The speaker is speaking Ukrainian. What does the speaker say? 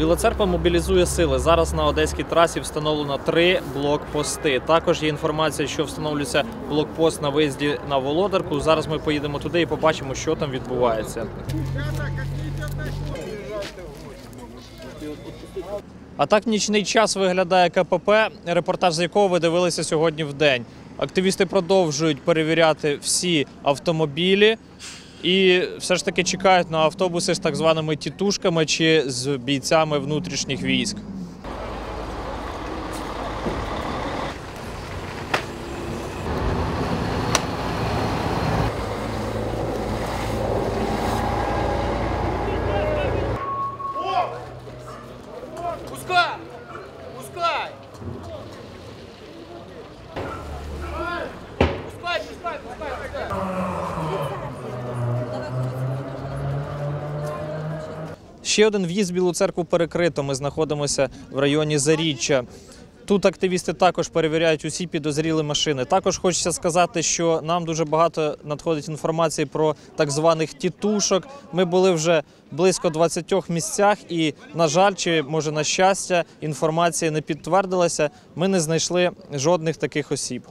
Біла церква мобілізує сили. Зараз на одеській трасі встановлено три блокпости. Також є інформація, що встановлюється блокпост на виїзді на Володарку. Зараз ми поїдемо туди і побачимо, що там відбувається. А так нічний час виглядає КПП, репортаж з якого ви дивилися сьогодні в день. Активісти продовжують перевіряти всі автомобілі і все ж таки чекають на автобуси з так званими тітушками чи з бійцями внутрішніх військ. Пускай! Пускай! Пускай, пускай, Ще один в'їзд в Білу церкву перекрито. Ми знаходимося в районі Заріччя. Тут активісти також перевіряють усі підозрілі машини. Також хочеться сказати, що нам дуже багато надходить інформації про так званих тітушок. Ми були вже близько 20 місцях, і, на жаль, чи може на щастя, інформація не підтвердилася. Ми не знайшли жодних таких осіб.